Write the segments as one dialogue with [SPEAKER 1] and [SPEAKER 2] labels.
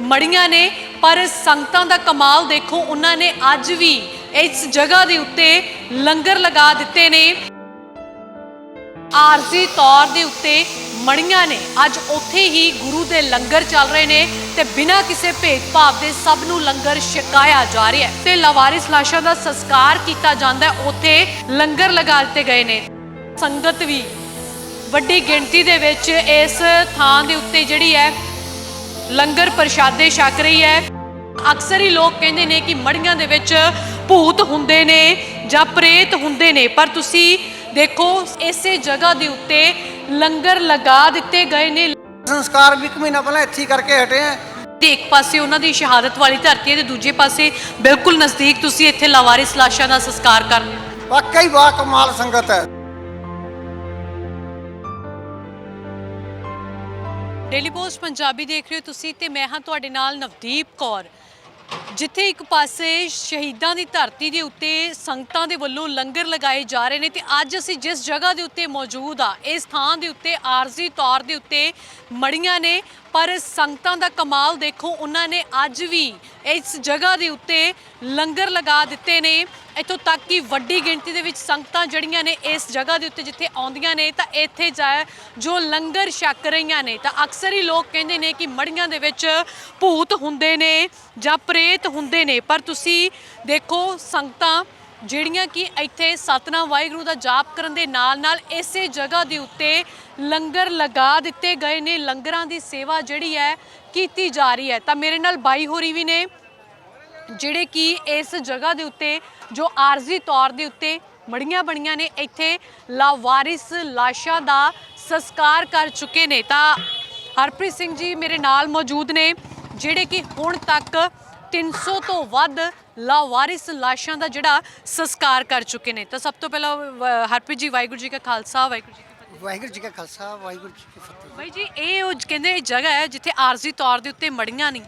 [SPEAKER 1] ਮੜੀਆਂ ਨੇ, ਪਰ ਸੰਗਤਾਂ ਦਾ ਕਮਾਲ ਦੇਖੋ, ਉਹਨਾਂ ਨੇ ਅੱਜ ਵੀ ਇਸ ਜਗ੍ਹਾ ਦੇ ਉੱਤੇ ਲੰਗਰ ਲਗਾ ਦਿੱਤੇ ਨੇ। ਆਰਜ਼ੀ ਤੌਰ ਦੇ ਉੱਤੇ ਮੜੀਆਂ ਨੇ, ਅੱਜ ਉੱਥੇ ਹੀ ਗੁਰੂ ਦੇ ਲੰਗਰ ਚੱਲ ਰਹੇ ਨੇ ਤੇ ਬਿਨਾਂ ਕਿਸੇ ਭੇਦਭਾਵ ਦੇ ਸਭ ਨੂੰ ਲੰਗਰ ਛਕਾਇਆ ਜਾ ਰਿਹਾ ਹੈ। ਤੇ ਲਵਾਰਿਸ ਲਾਸ਼ਾਂ ਦਾ ਸੰਸਕਾਰ ਕੀਤਾ ਜਾਂਦਾ ਹੈ, ਉੱਥੇ ਲੰਗਰ ਲਗਾ ਦਿੱਤੇ ਗਏ ਨੇ। ਸੰਗਤ ਵੀ ਵੱਡੀ ਗਿਣਤੀ ਦੇ ਵਿੱਚ ਇਸ ਥਾਂ ਦੇ ਉੱਤੇ ਜਿਹੜੀ ਹੈ ਲੰਗਰ ਪ੍ਰਸ਼ਾਦੇ ਛਕ ਰਹੀ ਹੈ। ਅਕਸਰ ਹੀ ਲੋਕ ਕਹਿੰਦੇ ਨੇ ਕਿ ਮੜੀਆਂ ਦੇ ਵਿੱਚ ਭੂਤ ਹੁੰਦੇ ਨੇ ਜਾਂ ਪ੍ਰੇਤ ਹੁੰਦੇ ਨੇ। ਪਰ ਤੁਸੀਂ ਦੇਖੋ ਇਸੇ ਜਗ੍ਹਾ ਦੇ ਉੱਤੇ ਲੰਗਰ ਲਗਾ ਦਿੱਤੇ ਗਏ ਨੇ।
[SPEAKER 2] ਸੰਸਕਾਰ ਵੀ ਇੱਕ ਮਹੀਨਾ ਪਹਿਲਾਂ ਇੱਥੇ ਹੀ ਕਰਕੇ ਹਟੇ ਆ।
[SPEAKER 1] ਤੇ ਇੱਕ ਪਾਸੇ ਉਹਨਾਂ ਦੀ ਸ਼ਹਾਦਤ ਵਾਲੀ ਧਰਤੀ ਹੈ ਤੇ ਦੂਜੇ ਪਾਸੇ ਬਿਲਕੁਲ ਨਜ਼ਦੀਕ ਤੁਸੀਂ ਇੱਥੇ ਲਾਵਾਰਿਸ ਲਾਸ਼ਾਂ ਦਾ ਸੰਸਕਾਰ ਕਰ ਰਹੇ ਹੋ।
[SPEAKER 2] ਵਾਕਈ ਸੰਗਤ ਹੈ।
[SPEAKER 1] ਡੇਲੀ ਪੋਸਟ ਪੰਜਾਬੀ ਦੇਖ ਰਹੇ ਹੋ ਤੁਸੀਂ ਤੇ ਮੈਂ ਹਾਂ ਤੁਹਾਡੇ ਨਾਲ ਨਵਦੀਪ ਕੌਰ। ਜਿੱਥੇ ਇੱਕ ਪਾਸੇ ਸ਼ਹੀਦਾਂ ਦੀ ਧਰਤੀ ਦੇ ਉੱਤੇ ਸੰਗਤਾਂ ਦੇ ਵੱਲੋਂ ਲੰਗਰ ਲਗਾਏ ਜਾ ਰਹੇ ਨੇ ਤੇ ਅੱਜ ਅਸੀਂ ਜਿਸ ਜਗ੍ਹਾ ਦੇ ਉੱਤੇ ਮੌਜੂਦ ਆ ਇਸ ਥਾਂ ਦੇ ਉੱਤੇ ਆਰਜ਼ੀ ਤੌਰ ਦੇ ਉੱਤੇ ਮੜੀਆਂ ਨੇ, ਪਰ ਸੰਗਤਾਂ ਦਾ ਕਮਾਲ ਦੇਖੋ, ਉਹਨਾਂ ਨੇ ਅੱਜ ਵੀ ਇਸ ਜਗ੍ਹਾ ਦੇ ਉੱਤੇ ਲੰਗਰ ਲਗਾ ਦਿੱਤੇ ਨੇ। ਇੱਥੋਂ ਤੱਕ ਕਿ ਵੱਡੀ ਗਿਣਤੀ ਦੇ ਵਿੱਚ ਸੰਗਤਾਂ ਜਿਹੜੀਆਂ ਨੇ ਇਸ ਜਗ੍ਹਾ ਦੇ ਉੱਤੇ ਜਿੱਥੇ ਆਉਂਦੀਆਂ ਨੇ, ਤਾਂ ਇੱਥੇ ਜਾ ਜੋ ਲੰਗਰ ਛਕ ਰਹੀਆਂ ਨੇ, ਤਾਂ ਅਕਸਰ ਹੀ ਲੋਕ ਕਹਿੰਦੇ ਨੇ ਕਿ ਮੜੀਆਂ ਦੇ ਵਿੱਚ ਭੂਤ ਹੁੰਦੇ ਨੇ ਜਾਂ ਪ੍ਰੇਤ ਹੁੰਦੇ ਨੇ। ਪਰ ਤੁਸੀਂ ਦੇਖੋ ਸੰਗਤਾਂ ਜਿਹੜੀਆਂ ਕਿ ਇੱਥੇ ਸਤਨਾਮ ਵਾਹਿਗੁਰੂ ਦਾ ਜਾਪ ਕਰਨ ਦੇ ਨਾਲ ਨਾਲ ਇਸੇ ਜਗ੍ਹਾ ਦੇ ਉੱਤੇ ਲੰਗਰ ਲਗਾ ਦਿੱਤੇ ਗਏ ਨੇ। ਲੰਗਰਾਂ ਦੀ ਸੇਵਾ ਜਿਹੜੀ ਹੈ ਕੀਤੀ ਜਾ ਰਹੀ ਹੈ। ਤਾਂ ਮੇਰੇ ਨਾਲ ਬਾਈ ਹੋਰੀ ਵੀ ਨੇ। ਜਿਹੜੇ ਕਿ ਇਸ ਜਗ੍ਹਾ ਦੇ ਉੱਤੇ ਜੋ ਆਰਜ਼ੀ ਤੌਰ ਦੇ ਉੱਤੇ ਮੜੀਆਂ ਬਣੀਆਂ ਨੇ ਇੱਥੇ ਲਾਵਾਰਿਸ ਲਾਸ਼ਾਂ ਦਾ ਸੰਸਕਾਰ ਕਰ ਚੁੱਕੇ ਨੇ। ਤਾਂ ਹਰਪ੍ਰੀਤ ਸਿੰਘ ਜੀ ਮੇਰੇ ਨਾਲ ਮੌਜੂਦ ਨੇ ਜਿਹੜੇ ਕਿ ਹੁਣ ਤੱਕ 300 ਤੋਂ ਵੱਧ ਲਾਵਾਰਿਸ ਲਾਸ਼ਾਂ ਦਾ ਜਿਹੜਾ ਸੰਸਕਾਰ ਕਰ ਚੁੱਕੇ ਨੇ। ਤਾਂ ਸਭ ਤੋਂ ਪਹਿਲਾਂ ਵ- ਹਰਪ੍ਰੀਤ ਜੀ ਵਾਹਿਗੁਰੂ ਜੀ ਕਾ ਖਾਲਸਾ ਵਾਹਿਗੁਰੂ ਜੀ ਕੀ ਫਤਿਹ।
[SPEAKER 2] ਵਾਹਿਗੁਰੂ ਜੀ ਕਾ ਖਾਲਸਾ ਵਾਹਿਗੁਰੂ ਜੀ ਕੀ ਫਤਿਹ।
[SPEAKER 1] ਬਾਈ ਜੀ ਇਹ ਉਹ ਕਹਿੰਦੇ ਇਹ ਜਗ੍ਹਾ ਹੈ ਜਿੱਥੇ ਆਰਜ਼ੀ ਤੌਰ ਦੇ ਉੱਤੇ ਮੜੀਆਂ ਨਹੀਂ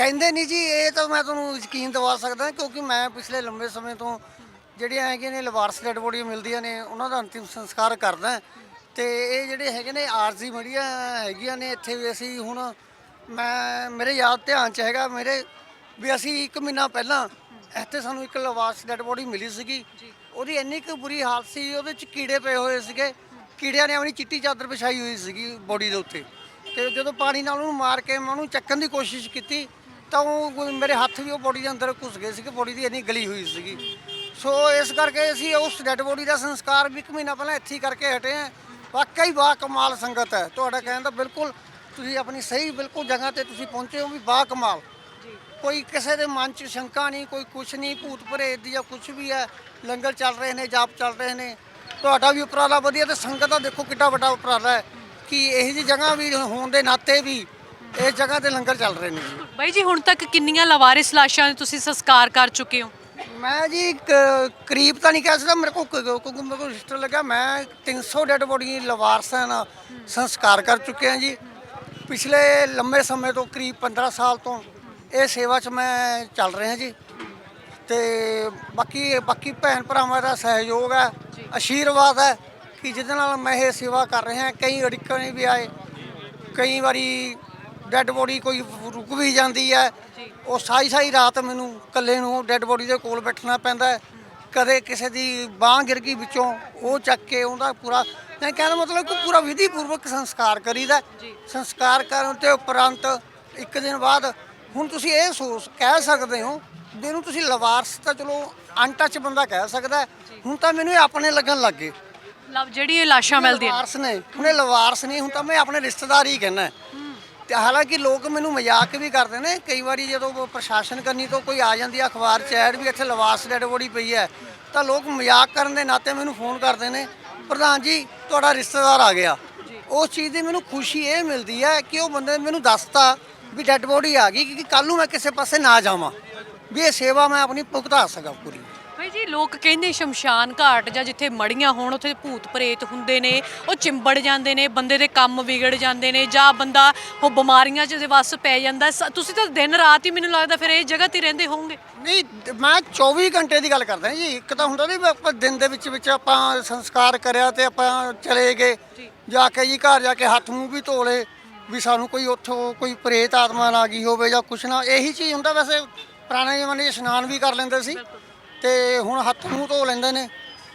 [SPEAKER 2] ਕਹਿੰਦੇ ਨਹੀਂ ਜੀ ਇਹ ਤਾਂ ਮੈਂ ਤੁਹਾਨੂੰ ਯਕੀਨ ਦਿਵਾ ਸਕਦਾ ਕਿਉਂਕਿ ਮੈਂ ਪਿਛਲੇ ਲੰਬੇ ਸਮੇਂ ਤੋਂ ਜਿਹੜੀਆਂ ਹੈਗੇ ਨੇ ਲਵਾਰਸ ਡੈਡ ਬੋਡੀਆਂ ਮਿਲਦੀਆਂ ਨੇ ਉਹਨਾਂ ਦਾ ਅੰਤਿਮ ਸੰਸਕਾਰ ਕਰਦਾ ਤੇ ਇਹ ਜਿਹੜੇ ਹੈਗੇ ਨੇ ਆਰਜ਼ੀ ਮੜੀਆਂ ਹੈਗੀਆਂ ਨੇ ਇੱਥੇ ਵੀ ਅਸੀਂ ਹੁਣ ਮੈਂ ਮੇਰੇ ਯਾਦ ਧਿਆਨ ਚ ਹੈਗਾ ਮੇਰੇ ਵੀ ਅਸੀਂ 1 ਮਹੀਨਾ ਪਹਿਲਾਂ ਇੱਥੇ ਸਾਨੂੰ ਇੱਕ ਲਵਾਰਸ ਡੈਡ ਬੋਡੀ ਮਿਲੀ ਸੀਗੀ। ਉਹਦੀ ਇੰਨੀ ਕੁ ਬੁਰੀ ਹਾਲਤ ਸੀ ਉਹਦੇ ਚ ਕੀੜੇ ਪਏ ਹੋਏ ਸੀਗੇ। ਕੀੜਿਆਂ ਨੇ ਆਪਣੀ ਚਿੱਟੀ ਚਾਦਰ ਵਿਛਾਈ ਹੋਈ ਸੀਗੀ ਬੋਡੀ ਦੇ ਉੱਤੇ। ਤੇ ਜਦੋਂ ਪਾਣੀ ਨਾਲ ਉਹਨੂੰ ਮਾਰ ਕੇ ਮੈਂ ਉਹਨੂੰ ਚੱਕਣ ਦੀ ਕੋਸ਼ਿਸ਼ ਕੀਤੀ ਤਾਂ ਉਹ ਕੋਈ- ਮੇਰੇ ਹੱਥ ਵੀ ਉਹ ਬੋਡੀ ਦੇ ਅੰਦਰ ਘੁਸ ਗਏ ਸੀਗੇ ਬੋਡੀ ਦੀ ਇੰਨੀ ਗਲੀ ਹੋਈ ਸੀਗੀ। ਸੋ ਇਸ ਕਰਕੇ ਅਸੀਂ ਉਸ ਡੈੱਡ ਬੋਡੀ ਦਾ ਸੰਸਕਾਰ ਵੀ ਇੱਕ ਮਹੀਨਾ ਪਹਿਲਾਂ ਇੱਥੇ ਹੀ ਕਰਕੇ ਹਟੇ ਆ ਵਾਕਈ ਬਾ ਕਮਾਲ ਸੰਗਤ ਹੈ। ਤੁਹਾਡਾ ਕਹਿਣ ਦਾ ਬਿਲਕੁਲ ਤੁਸੀਂ ਆਪਣੀ ਸਹੀ ਬਿਲਕੁਲ ਜਗ੍ਹਾ ਤੇ ਤੁਸੀਂ ਪਹੁੰਚੇ ਹੋ ਵੀ ਬਾ ਕਮਾਲ। ਕੋਈ ਕਿਸੇ ਦੇ ਮਨ 'ਚ ਸ਼ੰਕਾ ਨਹੀਂ ਕੋਈ ਕੁਛ ਨਹੀਂ ਭੂਤ ਭਰੇਤ ਦੀ ਜਾਂ ਕੁਛ ਵੀ ਹੈ। ਲੰਗਰ ਚੱਲ ਰਹੇ ਨੇ ਜਾਪ ਚੱਲ ਰਹੇ ਨੇ। ਤੁਹਾਡਾ ਵੀ ਉਪਰਾਲਾ ਵਧੀਆ ਤੇ ਸੰਗਤ ਦਾ ਦੇਖੋ ਕਿੱਡਾ ਵੱਡਾ ਉਪਰਾਲਾ ਹੈ। ਕਿ ਇਹੋ ਜਿਹੀ ਜਗ੍ਹਾ ਵੀ ਹੋਣ ਦੇ ਨਾਤੇ ਵੀ ਇਸ ਜਗ੍ਹਾ ਤੇ ਲੰਗਰ ਚੱਲ ਰਹੇ ਨੇ ਜੀ।
[SPEAKER 1] ਬਾਈ ਜੀ ਹੁਣ ਤੱਕ ਕਿੰਨੀਆਂ ਲਾਵਾਰਿਸ ਲਾਸ਼ਾਂ ਤੁਸੀਂ ਸੰਸਕਾਰ ਕਰ ਚੁੱਕੇ ਹੋ?
[SPEAKER 2] ਮੈਂ ਜੀ ਕ- ਕਰੀਬ ਤਾਂ ਨਹੀਂ ਕਹਿ ਸਕਦਾ ਮੇਰੇ ਕੋਲ ਕ- ਕਿਉਂਕਿ ਮੇਰੇ ਕੋਲ ਰਜਿਸਟਰ ਲੱਗਾ ਮੈਂ 300 ਡੈਡ ਬੋਡੀ ਲਵਾਰਸਾਂ ਨਾਲ ਸੰਸਕਾਰ ਕਰ ਚੁੱਕੇ ਹਾਂ ਜੀ। ਪਿਛਲੇ ਲੰਮੇ ਸਮੇਂ ਤੋਂ ਕਰੀਬ 15 ਸਾਲ ਤੋਂ ਇਹ ਸੇਵਾ 'ਚ ਮੈਂ ਚੱਲ ਰਿਹਾ ਜੀ। ਤੇ ਬਾਕੀ ਬਾਕੀ ਭੈਣ ਭਰਾਵਾਂ ਦਾ ਸਹਿਯੋਗ ਹੈ ਆਸ਼ੀਰਵਾਦ ਹੈ ਕਿ ਜਿਹਦੇ ਨਾਲ ਮੈਂ ਇਹ ਸੇਵਾ ਕਰ ਰਿਹਾ ਕਈ ਅੜਿੱਕਣੇ ਵੀ ਆਏ ਕਈ ਵਾਰੀ ਡੈੱਡ ਬੋਡੀ ਕੋਈ ਰੁਕ ਵੀ ਜਾਂਦੀ ਹੈ। ਉਹ ਸਾਈ ਸਾਈ ਰਾਤ ਮੈਨੂੰ ਇਕੱਲੇ ਨੂੰ ਡੈੱਡ ਬੋਡੀ ਦੇ ਕੋਲ ਬੈਠਣਾ ਪੈਂਦਾ ਹੈ। ਕਦੇ ਕਿਸੇ ਦੀ ਬਾਹ ਗਿਰ ਗਈ ਵਿੱਚੋਂ ਉਹ ਚੱਕ ਕੇ ਉਹਦਾ ਪੂਰਾ ਮੈਂ ਕਹਿੰਦਾ ਮਤਲਬ ਕਿ ਪੂਰਾ ਵਿਧੀ ਪੂਰਵਕ ਸੰਸਕਾਰ ਕਰੀਦਾ ਸੰਸਕਾਰ ਕਰਨ ਤੇ ਉਪਰੰਤ ਇੱਕ ਦਿਨ ਬਾਅਦ ਹੁਣ ਤੁਸੀਂ ਇਹ ਸੋਚ ਕਹਿ ਸਕਦੇ ਹੋ ਵੀ ਇਹਨੂੰ ਤੁਸੀਂ ਲਵਾਰਸ ਤਾਂ ਚਲੋ ਅਨਟੱਚ ਬੰਦਾ ਕਹਿ ਸਕਦਾ ਹੈ। ਹੁਣ ਤਾਂ ਮੈਨੂੰ ਇਹ ਆਪਣੇ ਲੱਗਣ ਲੱਗ ਗਏ।
[SPEAKER 1] ਲਵ ਜਿਹੜੀ ਇਹ ਲਾਸ਼ਾਂ ਮਿਲਦੀਆਂ
[SPEAKER 2] ਲਵਾਰਸ ਨੇ ਉਹਨੇ ਲਵਾਰਸ ਨਹੀਂ ਹੁਣ ਤਾਂ ਮੈਂ ਆਪਣੇ ਰਿਸ਼ਤੇਦਾਰ ਹੀ ਕਹਿਣਾ ਹੈ। ਤੇ ਹਾਲਾਂਕਿ ਲੋਕ ਮੈਨੂੰ ਮਜ਼ਾਕ ਵੀ ਕਰਦੇ ਨੇ, ਕਈ ਵਾਰੀ ਜਦੋਂ ਪ੍ਰਸ਼ਾਸਨ ਕਰਨੀ ਤੋਂ ਕੋਈ ਆ ਜਾਂਦੀ ਆ, ਅਖਬਾਰ ਚ ਐਡ ਵੀ ਇੱਥੇ ਲਵਾਸ ਡੈਡ ਬੋਡੀ ਪਈ ਹੈ, ਤਾਂ ਲੋਕ ਮਜ਼ਾਕ ਕਰਨ ਦੇ ਨਾਤੇ ਮੈਨੂੰ ਫੋਨ ਕਰਦੇ ਨੇ, ਪ੍ਰਧਾਨ ਜੀ, ਤੁਹਾਡਾ ਰਿਸ਼ਤੇਦਾਰ ਆ ਗਿਆ। ਉਸ ਚੀਜ਼ ਦੀ ਮੈਨੂੰ ਖੁਸ਼ੀ ਇਹ ਮਿਲਦੀ ਹੈ ਕਿ ਉਹ ਬੰਦੇ ਨੇ ਮੈਨੂੰ ਦੱਸਤਾ ਵੀ ਡੈਡ ਬੋਡੀ ਆ ਗਈ ਕਿ ਕੱਲ ਨੂੰ ਮੈਂ ਕਿਸੇ ਪਾਸੇ ਨਾ ਜਾਵਾਂ, ਵੀ ਇਹ ਸੇਵਾ ਮੈਂ ਆਪਣੀ ਭੁਗਤਾ ਸਕਾਂ ਪੂਰੀ।
[SPEAKER 1] ਜੀ ਲੋਕ ਕਹਿੰਦੇ ਸ਼ਮਸ਼ਾਨ ਘਾਟ ਜਾਂ ਜਿੱਥੇ ਮੜੀਆਂ ਹੋਣ ਉੱਥੇ ਭੂਤ ਪ੍ਰੇਤ ਹੁੰਦੇ ਨੇ ਉਹ ਚਿੰਬੜ ਜਾਂਦੇ ਨੇ ਬੰਦੇ ਦੇ ਕੰਮ ਵਿਗੜ ਜਾਂਦੇ ਨੇ ਜਾਂ ਬੰਦਾ ਉਹ ਬਿਮਾਰੀਆਂ 'ਚ ਦੇ ਵੱਸ ਪੈ ਜਾਂਦਾ। ਸ- ਤੁਸੀਂ ਤਾਂ ਦਿਨ ਰਾਤ ਹੀ ਮੈਨੂੰ ਲੱਗਦਾ ਫਿਰ ਇਹ ਜਗ੍ਹਾ ਤੇ ਰਹਿੰਦੇ ਹੋਵੋਗੇ।
[SPEAKER 2] ਨਹੀਂ ਦ- ਮੈਂ 24 ਘੰਟੇ ਦੀ ਗੱਲ ਕਰਦਾ ਜੀ। ਇੱਕ ਤਾਂ ਹੁੰਦਾ ਨਹੀਂ ਵੀ ਆਪਾਂ ਦਿਨ ਦੇ ਵਿੱਚ ਵਿੱਚ ਆਪਾਂ ਸੰਸਕਾਰ ਕਰਿਆ ਤੇ ਆਪਾਂ ਚਲੇ ਗਏ। ਜਾ। ਕੇ ਜੀ ਘਰ ਜਾ ਕੇ ਹੱਥ ਮੂੰਹ ਵੀ ਧੋ ਲਏ ਵੀ ਸਾਨੂੰ ਕੋਈ ਉੱਥੋਂ ਕੋਈ ਪ੍ਰੇਤ ਆਤਮਾ ਨਾ ਗਈ ਹੋਵੇ ਜਾਂ ਕੁਛ ਨਾ। ਇਹੀ ਚੀਜ਼ ਹੁੰਦਾ ਵੈਸੇ ਪੁਰਾਣੇ ਜ਼ਮਾਨੇ 'ਚ ਇਸ਼ਨਾਨ ਵੀ ਕਰ ਲੈਂਦੇ ਸੀ। ਤੇ ਹੁਣ ਹੱਥ ਮੂੰਹ ਧੋ ਲੈਂਦੇ ਨੇ।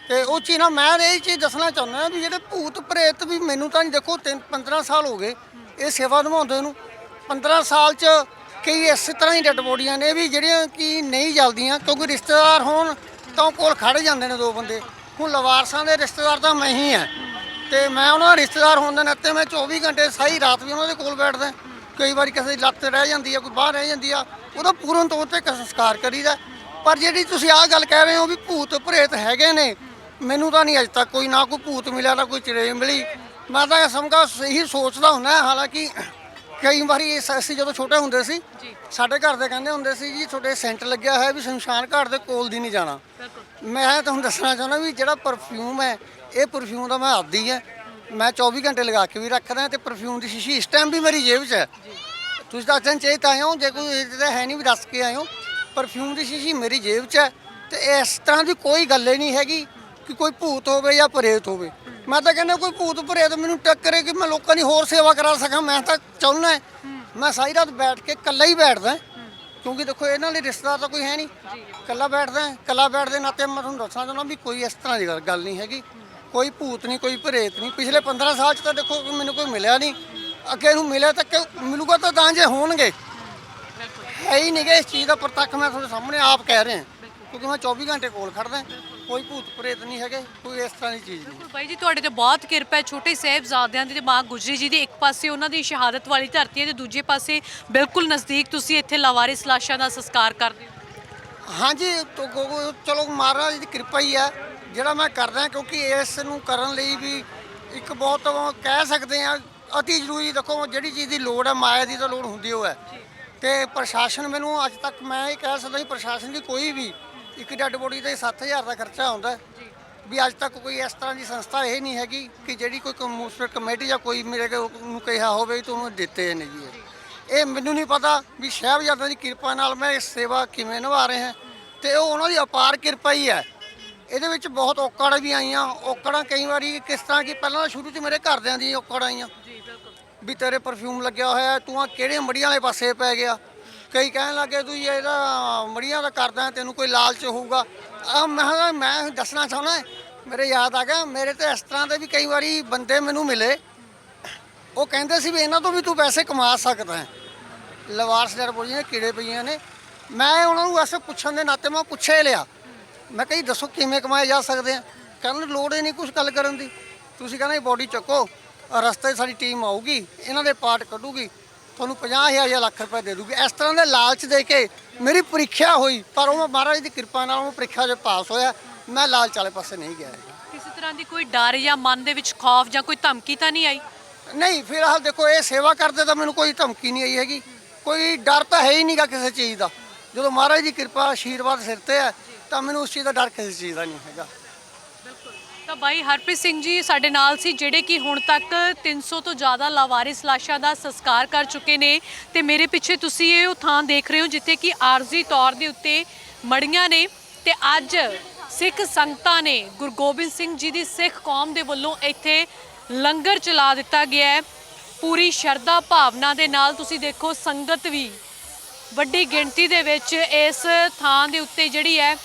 [SPEAKER 2] ਤੇ ਉਹ ਚੀਜ਼ ਨਾ ਮੈਂ ਇਹ ਚੀਜ਼ ਦੱਸਣਾ ਚਾਹੁੰਦਾ ਵੀ ਜਿਹੜੇ ਭੂਤ ਪ੍ਰੇਤ ਵੀ ਮੈਨੂੰ ਤਾਂ ਨਹੀਂ ਦੇਖੋ ਤਿੰਨ 15 ਸਾਲ ਹੋ ਗਏ, ਇਹ ਸੇਵਾ ਨਿਭਾਉਂਦੇ ਨੂੰ। 15 ਸਾਲ 'ਚ ਕਈ ਇਸ ਤਰ੍ਹਾਂ ਹੀ ਡੈਡ ਬੋਡੀਆਂ ਨੇ ਵੀ ਜਿਹੜੀਆਂ ਕਿ ਨਹੀਂ ਜਲਦੀਆਂ, ਕਿਉਂਕਿ ਰਿਸ਼ਤੇਦਾਰ ਹੋਣ ਤਾਂ ਉਹ ਕੋਲ ਖੜ ਜਾਂਦੇ ਨੇ ਦੋ ਬੰਦੇ। ਹੁਣ ਲਵਾਰਸਾਂ ਦੇ ਰਿਸ਼ਤੇਦਾਰ ਤਾਂ ਮੈਂ ਹੀ ਹਾਂ ਤੇ ਮੈਂ ਉਹਨਾਂ ਦਾ ਰਿਸ਼ਤੇਦਾਰ ਹੋਣ ਦੇ ਨਾਤੇ ਮੈਂ 24 ਘੰਟੇ ਸਾਰੀ ਰਾਤ ਵੀ ਉਹਨਾਂ ਦੇ ਕੋਲ ਬੈਠਦਾ। ਕਈ ਵਾਰੀ ਕਿਸੇ ਦੀ ਲੱਤ ਰਹਿ ਜਾਂਦੀ ਆ, ਕੋਈ ਬਾਹਰ ਰਹਿ ਜਾਂਦੀ ਆ, ਉਹਦਾ ਪੂਰਨ ਤੌਰ ਤੇ ਸੰਸਕਾਰ ਕਰੀਦਾ। ਪਰ ਜਿਹੜੀ ਤੁਸੀਂ ਆਹ ਗੱਲ ਕਹਿ ਰਹੇ ਹੋ ਵੀ ਭੂਤ ਪ੍ਰੇਤ ਹੈਗੇ ਨੇ ਮੈਨੂੰ ਤਾਂ ਨਹੀਂ ਅਜੇ ਤੱਕ ਕੋਈ ਨਾ ਕੋਈ ਭੂਤ ਮਿਲਿਆ ਨਾ ਕੋਈ ਚਿੜੇ ਮਿਲੀ। ਮੈਂ ਤਾਂ ਸਮਝਾ ਸਹੀ ਸੋਚਦਾ ਹੁੰਦਾ ਹਾਲਾਂਕਿ ਕਈ ਵਾਰੀ ਇਸ- ਅਸੀਂ ਜਦੋਂ ਛੋਟੇ ਹੁੰਦੇ ਸੀ ਸਾਡੇ ਘਰ ਦੇ ਕਹਿੰਦੇ ਹੁੰਦੇ ਸੀ ਜੀ ਤੁਹਾਡੇ ਸੈਂਟ ਲੱਗਿਆ ਹੋਇਆ ਵੀ ਸ਼ਮਸ਼ਾਨ ਘਾਟ ਦੇ ਕੋਲ ਦੀ ਨਹੀਂ ਜਾਣਾ। ਮੈਂ ਤੁਹਾਨੂੰ ਦੱਸਣਾ ਚਾਹੁੰਦਾ ਵੀ ਜਿਹੜਾ ਪਰਫਿਊਮ ਹੈ ਇਹ ਪਰਫਿਊਮ ਦਾ ਮੈਂ ਆਦੀ ਹੈ। ਮੈਂ 24 ਘੰਟੇ ਲਗਾ ਕੇ ਵੀ ਰੱਖਦਾ ਤੇ ਪਰਫਿਊਮ ਦੀ ਸ਼ੀਸ਼ੀ ਇਸ ਟਾਈਮ ਵੀ ਮੇਰੀ ਜੇਬ 'ਚ ਹੈ। ਤੁਸੀਂ ਤਾਂ ਅਚਨ ਚੇਤ ਆਏ ਹੋ ਜੇ ਕੋਈ ਇਹਦਾ ਹੈ ਨਹੀਂ ਵੀ ਦੱਸ ਕੇ ਹੋ। ਪਰਫਿਊਮ ਦੀ ਸ਼ੀਸ਼ੀ ਮੇਰੀ ਜੇਬ 'ਚ ਹੈ ਤੇ ਇਸ ਤਰ੍ਹਾਂ ਦੀ ਕੋਈ ਗੱਲ ਹੀ ਨਹੀਂ ਹੈਗੀ ਕਿ ਕੋਈ ਭੂਤ ਹੋਵੇ ਜਾਂ ਪ੍ਰੇਤ ਹੋਵੇ। ਮੈਂ ਤਾਂ ਕਹਿੰਦਾ ਕੋਈ ਭੂਤ ਪ੍ਰੇਤ ਮੈਨੂੰ ਟੱਕਰੇ ਕਿ ਮੈਂ ਲੋਕਾਂ ਦੀ ਹੋਰ ਸੇਵਾ ਕਰਾ ਸਕਾਂ ਮੈਂ ਤਾਂ ਚਾਹੁੰਦਾ ਹੈ, ਮੈਂ ਸਾਰੀ ਰਾਤ ਬੈਠ ਕੇ ਇਕੱਲਾ ਹੀ ਬੈਠਦਾ ਕਿਉਂਕਿ ਦੇਖੋ ਇਹਨਾਂ ਦੇ ਰਿਸ਼ਤੇਦਾਰ ਤਾਂ ਕੋਈ ਹੈ ਨਹੀਂ। ਇਕੱਲਾ ਬੈਠਦਾ ਇਕੱਲਾ ਬੈਠਦੇ ਨਾਤੇ ਮੈਂ ਤੁਹਾਨੂੰ ਦੱਸਣਾ ਚਾਹੁੰਦਾ ਵੀ ਕੋਈ ਇਸ ਤਰ੍ਹਾਂ ਦੀ ਗੱਲ- ਗੱਲ ਨਹੀਂ ਹੈਗੀ। ਕੋਈ ਭੂਤ ਨਹੀਂ ਕੋਈ ਪ੍ਰੇਤ ਨਹੀਂ। ਪਿਛਲੇ 15 ਸਾਲ ਚ ਤਾਂ ਦੇਖੋ ਮੈਨੂੰ ਕੋਈ ਮਿਲਿਆ ਨਹੀਂ। ਅੱਗੇ ਨੂੰ ਮਿਲਿਆ ਤਾਂ ਕਿ ਮਿਲੂਗਾ ਤਾਂ ਤਾਂ ਜੇ ਹੋਣਗੇ। ਹੈ ਹੀ ਨਹੀਂਗੇ ਇਸ ਚੀਜ਼ ਦਾ ਪ੍ਰਤੱਖ ਮੈਂ ਤੁਹਾਡੇ ਸਾਹਮਣੇ ਆਪ ਕਹਿ ਰਿਹਾ। ਕਿਉਂਕਿ ਮੈਂ 24 ਘੰਟੇ ਕੋਲ ਖੜਦਾ ਕੋਈ ਭੂਤ ਪ੍ਰੇਤ ਨਹੀਂ ਹੈਗੇ ਕੋਈ ਇਸ ਤਰ੍ਹਾਂ ਦੀ ਚੀਜ਼ ਨਹੀਂ।
[SPEAKER 1] ਬਿਲਕੁਲ ਬਾਈ ਜੀ ਤੁਹਾਡੇ ਤੇ ਬਹੁਤ ਕਿਰਪਾ ਹੈ ਛੋਟੇ ਸਾਹਿਬਜ਼ਾਦਿਆਂ ਦੀ ਤੇ ਮਾਂ ਗੁਜਰੀ ਜੀ ਦੀ। ਇੱਕ ਪਾਸੇ ਉਹਨਾਂ ਦੀ ਸ਼ਹਾਦਤ ਵਾਲੀ ਧਰਤੀ ਹੈ ਤੇ ਦੂਜੇ ਪਾਸੇ ਬਿਲਕੁਲ ਨਜ਼ਦੀਕ ਤੁਸੀਂ ਇੱਥੇ ਲਾਵਾਰਿਸ ਲਾਸ਼ਾਂ ਦਾ ਸੰਸਕਾਰ ਕਰਦੇ ਹੋ।
[SPEAKER 2] ਹਾਂਜੀ ਤੋ ਗੋ- ਗੋ- ਚਲੋ ਮਹਾਰਾਜ ਦੀ ਕਿਰਪਾ ਹੀ ਹੈ ਜਿਹੜਾ ਮੈਂ ਕਰਦਾ ਕਿਉਂਕਿ ਇਸ ਨੂੰ ਕਰਨ ਲਈ ਵੀ ਇੱਕ ਬਹੁਤ ਕਹਿ ਸਕਦੇ ਆ ਅਤੀ ਜ਼ਰੂਰੀ ਦੇਖੋ ਜਿਹੜੀ ਚੀਜ਼ ਦੀ ਲੋੜ ਹੈ ਮਾਇਆ ਦੀ ਤਾਂ ਲੋੜ ਹੁੰਦੀ ਹੋ। ਹੈ ਤੇ ਪ੍ਰਸ਼ਾਸਨ ਮੈਨੂੰ ਅੱਜ ਤੱਕ ਮੈਂ ਇਹ ਕਹਿ ਸਕਦਾ ਵੀ ਪ੍ਰਸ਼ਾਸਨ ਦੀ ਕੋਈ ਵੀ ਇੱਕ ਡੈੱਡ ਬੋਡੀ ਤੇ 7000 ਦਾ ਖਰਚਾ ਆਉਂਦਾ। ਵੀ ਅੱਜ ਤੱਕ ਕੋਈ ਇਸ ਤਰ੍ਹਾਂ ਦੀ ਸੰਸਥਾ ਇਹ ਨਹੀਂ ਹੈਗੀ ਕਿ ਜਿਹੜੀ ਕੋਈ ਕਮਿਊਨਿਸਟ ਕਮੇਟੀ ਜਾਂ ਕੋਈ ਮੇਰੇ ਨੂੰ ਕਿਹਾ ਹੋਵੇ ਕਿ ਤੁਹਾਨੂੰ ਦਿੱਤੇ ਨੇ ਜੀ। ਇਹ। ਮੈਨੂੰ ਨਹੀਂ ਪਤਾ ਵੀ ਸਾਹਿਬਜ਼ਾਦਿਆਂ ਦੀ ਕਿਰਪਾ ਨਾਲ ਮੈਂ ਇਹ ਸੇਵਾ ਕਿਵੇਂ ਨਿਭਾ ਰਿਹਾ ਤੇ ਉਹ ਉਹਨਾਂ ਦੀ ਅਪਾਰ ਕਿਰਪਾ ਹੀ ਹੈ। ਇਹਦੇ ਵਿੱਚ ਬਹੁਤ ਔਕੜ ਵੀ ਆਈਆਂ। ਔਕੜਾਂ ਕਈ ਵਾਰੀ ਕਿਸ ਤਰ੍ਹਾਂ ਕਿ ਪਹਿਲਾਂ ਤਾਂ ਸ਼ੁਰੂ 'ਚ ਮੇਰੇ ਘਰਦਿਆਂ ਦੀ ਔਕੜ ਆਈਆਂ। ਵੀ ਤੇਰੇ ਪਰਫਿਊਮ ਲੱਗਿਆ ਹੋਇਆ ਤੂੰ ਆ ਕਿਹੜੇ ਮੜੀਆਂ ਵਾਲੇ ਪਾਸੇ ਪੈ ਗਿਆ? ਕਈ ਕਹਿਣ ਲੱਗੇ, ਤੂੰ ਇਹਦਾ ਮੜੀਆਂ ਦਾ ਕਰਦਾ ਤੈਨੂੰ ਕੋਈ ਲਾਲਚ ਹੋਊਗਾ? ਆ ਮੈਂ ਕਿਹਾ ਮੈਂ ਦੱਸਣਾ ਚਾਹੁੰਦਾ ਮੇਰੇ ਯਾਦ ਆ ਗਿਆ, ਮੇਰੇ ਤੇ ਇਸ ਤਰ੍ਹਾਂ ਦੇ ਵੀ ਕਈ ਵਾਰੀ ਬੰਦੇ ਮੈਨੂੰ ਮਿਲੇ। ਉਹ ਕਹਿੰਦੇ ਸੀ ਵੀ ਇਹਨਾਂ ਤੋਂ ਵੀ ਤੂੰ ਪੈਸੇ ਕਮਾ ਸਕਦਾ ਹੈ। ਲਵਾਰਸ ਡਰ ਨੇ ਕੀੜੇ ਪਈਆਂ ਨੇ। ਮੈਂ ਉਹਨਾਂ ਨੂੰ ਐਸੇ ਪੁੱਛਣ ਦੇ ਨਾਤੇ ਮੈਂ ਪੁੱਛੇ ਲਿਆ। ਮੈਂ ਕਹੀ ਦੱਸੋ ਕਿਵੇਂ ਕਮਾਏ ਜਾ ਸਕਦੇ ਆ? ਕਹਿੰਦੇ, ਲੋੜ ਹੀ ਨਹੀਂ ਕੁਝ ਗੱਲ ਕਰਨ ਦੀ। ਤੁਸੀਂ ਕਹਿੰਦੇ, ਬੋਡੀ ਚੱਕੋ। ਰਸਤੇ 'ਚ ਸਾਡੀ ਟੀਮ ਆਊਗੀ ਇਹਨਾਂ ਦੇ ਪਾਰਟ ਕੱਢੂਗੀ ਤੁਹਾਨੂੰ 50000 ਜਾਂ ਲੱਖ ਰੁਪਏ ਦੇ ਦੂਗੀ। ਇਸ ਤਰ੍ਹਾਂ ਦੇ ਲਾਲਚ ਦੇ ਕੇ ਮੇਰੀ ਪ੍ਰੀਖਿਆ ਹੋਈ ਪਰ ਉਹ ਮਹਾਰਾਜ ਦੀ ਕਿਰਪਾ ਨਾਲ ਉਹ ਪ੍ਰੀਖਿਆ 'ਚ ਪਾਸ ਹੋਇਆ ਮੈਂ ਲਾਲਚ ਵਾਲੇ ਪਾਸੇ ਨਹੀਂ ਗਿਆ।
[SPEAKER 1] ਕਿਸੇ ਤਰ੍ਹਾਂ ਦੀ ਕੋਈ ਡਰ ਜਾਂ ਮਨ ਦੇ ਵਿੱਚ ਖੌਫ ਜਾਂ ਕੋਈ ਧਮਕੀ ਤਾਂ ਨਹੀਂ ਆਈ?
[SPEAKER 2] ਨਹੀਂ ਫਿਲਹਾਲ ਦੇਖੋ ਇਹ ਸੇਵਾ ਕਰਦੇ ਤਾਂ ਮੈਨੂੰ ਕੋਈ ਧਮਕੀ ਨਹੀਂ ਆਈ ਹੈਗੀ। ਕੋਈ ਡਰ ਤਾਂ ਹੈ ਹੀ ਨਹੀਂਗਾ ਕਿਸੇ ਚੀਜ਼ ਦਾ। ਜਦੋਂ ਮਹਾਰਾਜ ਦੀ ਕਿਰਪਾ ਆਸ਼ੀਰਵਾਦ ਸਿਰ ਤੇ ਹੈ ਤਾਂ ਮੈਨੂੰ ਉਸ ਚੀਜ਼ ਦਾ ਡਰ ਕਿਸੇ ਚੀਜ਼ ਦਾ ਨਹੀਂ ਹੈਗਾ।
[SPEAKER 1] ਤਾਂ ਬਾਈ ਹਰਪ੍ਰੀਤ ਸਿੰਘ ਜੀ ਸਾਡੇ ਨਾਲ ਸੀ, ਜਿਹੜੇ ਕਿ ਹੁਣ ਤੱਕ 300 ਤੋਂ ਜ਼ਿਆਦਾ ਲਾਵਾਰਿਸ ਲਾਸ਼ਾਂ ਦਾ ਸੰਸਕਾਰ ਕਰ ਚੁੱਕੇ ਨੇ। ਤੇ ਮੇਰੇ ਪਿੱਛੇ ਤੁਸੀਂ ਇਹ ਉਹ ਥਾਂ ਦੇਖ ਰਹੇ ਹੋ, ਜਿੱਥੇ ਕਿ ਆਰਜ਼ੀ ਤੌਰ ਦੇ ਉੱਤੇ ਮੜੀਆਂ ਨੇ। ਤੇ ਅੱਜ ਸਿੱਖ ਸੰਗਤਾਂ ਨੇ ਗੁਰੂ ਗੋਬਿੰਦ ਸਿੰਘ ਜੀ ਦੀ ਸਿੱਖ ਕੌਮ ਦੇ ਵੱਲੋਂ ਇੱਥੇ ਲੰਗਰ ਚਲਾ ਦਿੱਤਾ ਗਿਆ ਹੈ। ਪੂਰੀ ਸ਼ਰਧਾ ਭਾਵਨਾ ਦੇ ਨਾਲ ਤੁਸੀਂ ਦੇਖੋ, ਸੰਗਤ ਵੀ ਵੱਡੀ ਗਿਣਤੀ ਦੇ ਵਿੱਚ ਇਸ ਥਾਂ ਦੇ ਉੱਤੇ ਜਿਹੜੀ ਹੈ,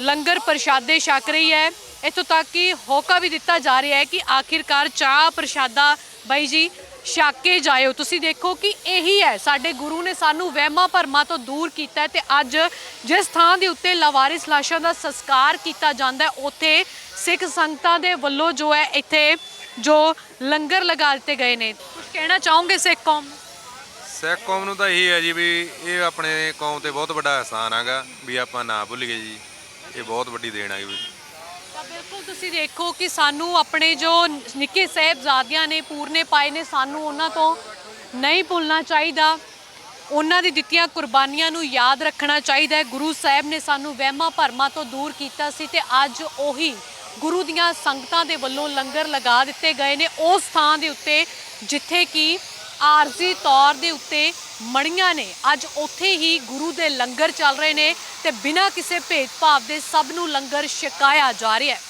[SPEAKER 1] ਲੰਗਰ ਪ੍ਰਸ਼ਾਦੇ ਛਕ ਰਹੀ ਹੈ। ਇੱਥੋਂ ਤੱਕ ਕਿ ਹੋਕਾ ਵੀ ਦਿੱਤਾ ਜਾ ਰਿਹਾ ਹੈ ਕਿ ਆਖਿਰਕਾਰ ਚਾਹ ਪ੍ਰਸ਼ਾਦਾ ਬਾਈ ਜੀ, ਛਕ ਕੇ ਜਾਇਓ। ਤੁਸੀਂ ਦੇਖੋ ਕਿ ਇਹੀ ਹੈ, ਸਾਡੇ ਗੁਰੂ ਨੇ ਸਾਨੂੰ ਵਹਿਮਾਂ ਭਰਮਾਂ ਤੋਂ ਦੂਰ ਕੀਤਾ ਤੇ ਅੱਜ ਜਿਸ ਥਾਂ ਦੇ ਉੱਤੇ ਲਵਾਰਿਸ ਲਾਸ਼ਾਂ ਦਾ ਸੰਸਕਾਰ ਕੀਤਾ ਜਾਂਦਾ ਹੈ, ਉੱਥੇ ਸਿੱਖ ਸੰਗਤਾਂ ਦੇ ਵੱਲੋਂ ਜੋ ਹੈ, ਇੱਥੇ ਜੋ ਲੰਗਰ ਲਗਾ ਦਿੱਤੇ ਗਏ ਨੇ। ਕੁਝ ਕਹਿਣਾ ਚਾਹੋਗੇ ਸਿੱਖ ਕੌਮ ਨੂੰ?
[SPEAKER 3] ਸਿੱਖ ਕੌਮ ਨੂੰ ਤਾਂ ਇਹੀ ਹੈ ਜੀ ਵੀ ਇਹ ਆਪਣੇ ਕੌਮ ਤੇ ਬਹੁਤ ਵੱਡਾ ਅਹਿਸਾਨ ਹੈਗਾ ਵੀ ਆਪਾਂ ਨਾ ਭੁੱਲੀਏ ਜੀ। ਇਹ ਬਹੁਤ ਵੱਡੀ ਦੇਣ ਹੈਗੀ ਵੀ।
[SPEAKER 1] ਤਾਂ ਬਿਲਕੁਲ ਤੁਸੀਂ ਦੇਖੋ ਕਿ ਸਾਨੂੰ ਆਪਣੇ ਜੋ ਨਿੱਕੇ ਸਾਹਿਬਜ਼ਾਦਿਆਂ ਨੇ, ਪੂਰਨੇ ਪਾਏ ਨੇ, ਸਾਨੂੰ ਉਹਨਾਂ ਤੋਂ ਨਹੀਂ ਭੁੱਲਣਾ ਚਾਹੀਦਾ। ਉਹਨਾਂ ਦੀ ਦਿੱਤੀਆਂ ਕੁਰਬਾਨੀਆਂ ਨੂੰ ਯਾਦ ਰੱਖਣਾ ਚਾਹੀਦਾ ਹੈ। ਗੁਰੂ ਸਾਹਿਬ ਨੇ ਸਾਨੂੰ ਵਹਿਮਾਂ ਭਰਮਾਂ ਤੋਂ ਦੂਰ ਕੀਤਾ ਸੀ ਤੇ ਅੱਜ ਉਹੀ ਗੁਰੂ ਦੀਆਂ ਸੰਗਤਾਂ ਦੇ ਵੱਲੋਂ ਲੰਗਰ ਲਗਾ ਦਿੱਤੇ ਗਏ ਨੇ। ਉਸ ਥਾਂ ਦੇ ਉੱਤੇ ਜਿੱਥੇ ਕਿ ਆਰਜ਼ੀ ਤੌਰ ਦੇ ਉੱਤੇ ਮੜੀਆਂ ਨੇ। ਅੱਜ ਉੱਥੇ ਹੀ ਗੁਰੂ ਦੇ ਲੰਗਰ ਚੱਲ ਰਹੇ ਨੇ ਤੇ ਬਿਨਾਂ ਕਿਸੇ ਭੇਦਭਾਵ ਦੇ ਸਭ ਨੂੰ ਲੰਗਰ ਛਕਾਇਆ ਜਾ ਰਿਹਾ ਹੈ।